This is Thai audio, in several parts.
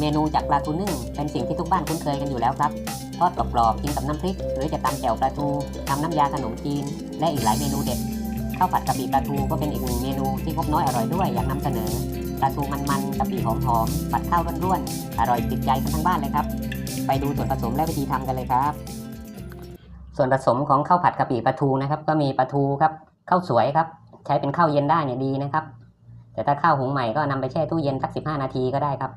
เมนูจากปลาทูนึ่งเป็นสิ่งที่ทุกบ้านคุ้นเคยกันอยู่แล้วครับทอดกรอบๆกินกับน้ำพริก หรือจะตำแจ่วปลาทูทำน้ำยาขนมจีน และอีกหลายเมนูเด็ดข้าวผัดกะปิปลาทูก็เป็นอีกหนึ่งเมนูที่พบน้อยอร่อยด้วยอยากนำเสนอปลาทูมันๆกะปิหอมๆผัดข้าวร่วนๆอร่อยติดใจกันทั้งบ้านเลยครับ ไปดูส่วนผสมและวิธีทำกันเลยครับ ส่วนผสมของข้าวผัดกะปิปลาทูนะครับ ก็มีปลาทูครับข้าวสวยครับ ใช้เป็นข้าวเย็นได้เนี่ยดีนะครับ แต่ถ้าข้าวหุงใหม่ก็นำไปแช่ตู้เย็นสัก 15 นาทีก็ได้ครับ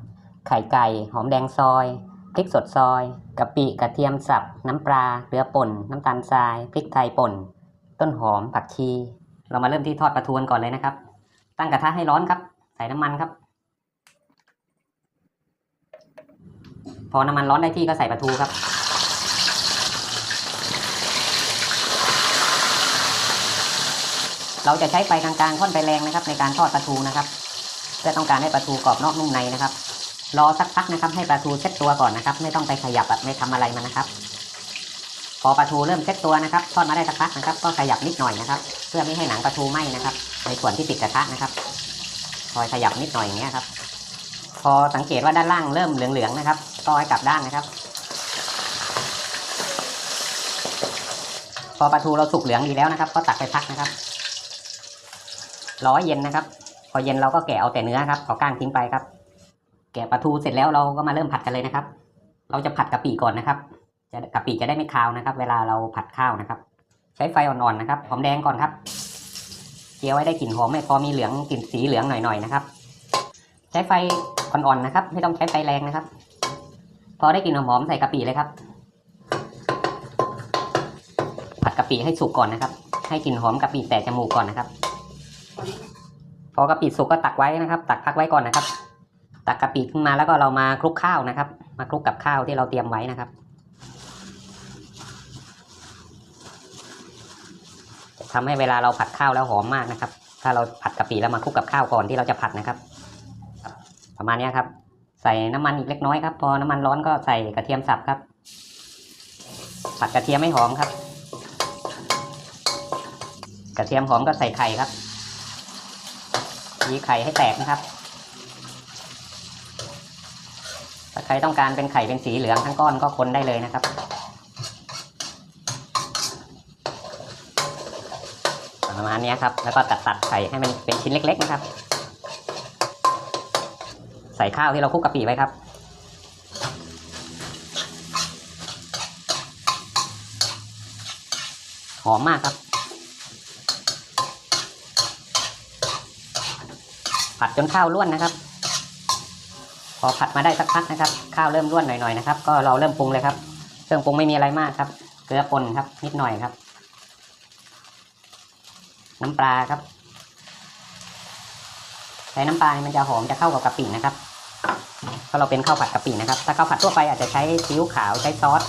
ไข่ไก่ หอมแดงซอย พริกสดซอยกะปิกระเทียมสับ น้ำปลาเกลือป่น น้ำตาลทราย พริกไทยป่น ต้นหอมผักชี เรามาเริ่มที่ทอดปลาทูนก่อนเลยนะครับ ตั้งกระทะให้ร้อนครับ ใส่น้ำมันครับ พอน้ำมันร้อนได้ที่ก็ใส่ปลาทูครับเราจะใช้ไฟกลางๆค่อนไปแรงนะครับ ในการทอดปลาทูนะครับเพื่อต้องการให้ปลาทูกรอบนอกนุ่มในนะครับ รอสักพักนะครับ ให้ปลาทูเซ็ตตัวก่อนนะครับ ไม่ต้องไปขยับอะไม่ทำอะไรมันนะครับ พอปลาทูเริ่มเซ็ตตัวนะครับทอดมาได้สักพักนะครับ ก็ขยับนิดหน่อยนะครับ เพื่อไม่ให้หนังปลาทูไหม้นะครับ ในส่วนที่ติดกระทะนะครับคอยขยับนิดหน่อยอย่างเงี้ยครับ พอสังเกตว่าด้านล่างเริ่มเหลืองๆนะครับก็ให้กลับด้านนะครับ พอปลาทูเราสุกเหลืองดีแล้วนะครับ ก็ตักไปพักนะครับรอให้เย็นนะครับ พอเย็นเราก็แกะเอาแต่เนื้อครับเอาก้างทิ้งไปครับ แกะปลาทูเสร็จแล้วเราก็มาเริ่มผัดกันเลยนะครับ เราจะผัดกะปิก่อนนะครับ จะกะปิจะได้ไม่คาวนะครับ เวลาเราผัดข้าวนะครับ ใช้ไฟอ่อนๆนะครับหอมแดงก่อนครับเจียวไว้ได้กลิ่นหอมไม่พอมีเหลืองกลิ่นสีเหลืองหน่อยๆนะครับ ใช้ไฟอ่อนๆนะครับ ไม่ต้องใช้ไฟแรงนะครับ พอได้กลิ่นหอมๆใส่กะปิเลยครับ ผัดกะปิให้สุกก่อนนะครับ ให้กลิ่นหอมกะปิแตะจมูกก่อนนะครับ พอกะปิสุกก็ตักไว้นะครับ ตักพักไว้ก่อนนะครับ ตักกะปิขึ้นมาแล้วก็เรามาคลุกข้าวนะครับ มาคลุกกับข้าวที่เราเตรียมไว้นะครับจะทำให้เวลาเราผัดข้าวแล้วหอมมากนะครับ ถ้าเราผัดกะปิแล้วมาคลุกกับข้าวก่อนที่เราจะผัดนะครับ ประมาณนี้ครับ ใส่น้ำมันอีกเล็กน้อยครับ พอน้ำมันร้อนก็ใส่กระเทียมสับครับ ผัดกระเทียมให้หอมครับ กระเทียมหอมก็ใส่ไข่ครับยีไข่ให้แตกนะครับ ถ้าใครต้องการเป็นไข่เป็นสีเหลืองทั้งก้อนก็คนได้เลยนะครับ ประมาณนี้ครับ แล้วก็ตัดตัดๆไข่ให้มันเป็นชิ้นเล็ก ๆ นะครับ ใส่ข้าวที่เราคลุกกะปิไว้ครับหอมมากครับ ผัดจนข้าวร่วนนะครับ พอผัดมาได้สักพักนะครับ ข้าวเริ่มร่วนหน่อยๆนะครับ ก็เราเริ่มปรุงเลยครับ เครื่องปรุงไม่มีอะไรมากครับ เกลือป่นครับ นิดหน่อยครับ น้ำปลาครับ ใช้น้ำปลามันจะหอมจะเข้ากับกะปินะครับเพราะเราเป็นข้าวผัดกะปินะครับ ถ้าข้าวผัดทั่วไปอาจจะใช้ซีอิ๊วขาวใช้ซอส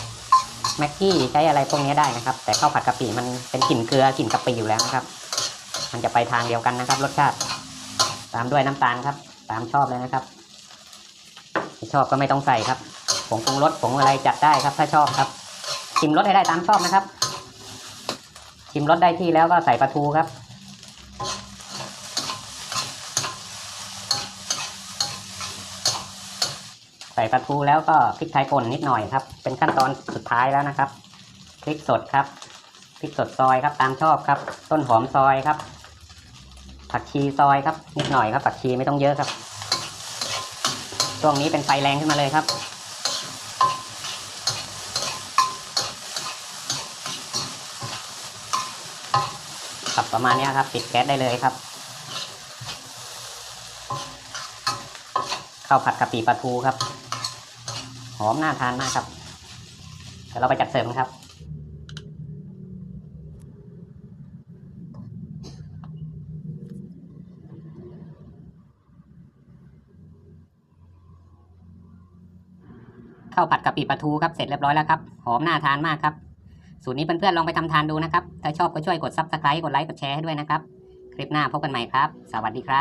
แม็กกี้ใช้อะไรพวกนี้ได้นะครับ แต่ข้าวผัดกะปิมันเป็นกลิ่นเกลือกลิ่นกะปิอยู่แล้วนะครับ มันจะไปทางเดียวกันนะครับ รสชาติ ตามด้วยน้ำตาลครับ ตามชอบเลยนะครับ ชอบก็ไม่ต้องใส่ครับผงปรุงรสผงอะไรจัดได้ครับ ถ้าชอบครับ ชิมรสให้ได้ตามชอบนะครับ ชิมรสได้ที่แล้วก็ใส่ปลาทูครับ ใส่ปลาทูแล้วก็พริกไทยป่นนิดหน่อยครับ เป็นขั้นตอนสุดท้ายแล้วนะครับพริกสดครับพริกสดซอยครับตามชอบครับ ต้นหอมซอยครับ ผักชีซอยครับ นิดหน่อยครับ ผักชีไม่ต้องเยอะครับ ช่วงนี้เป็นไฟแรงขึ้นมาเลยครับ ครับประมาณนี้ครับปิดแก๊สได้เลยครับข้าวผัดกะปิปลาทูครับ หอมน่าทานมากครับ เดี๋ยวเราไปจัดเสิร์ฟกันครับ ข้าวผัดกะปิปลาทูครับเสร็จเรียบร้อยแล้วครับหอมน่าทานมากครับสูตรนี้เพื่อนๆลองไปทำทานดูนะครับ ถ้าชอบก็ช่วยกดซับสไครต์กดไลค์กดแชร์ให้ด้วยนะครับ คลิปหน้าพบกันใหม่ครับ สวัสดีครับ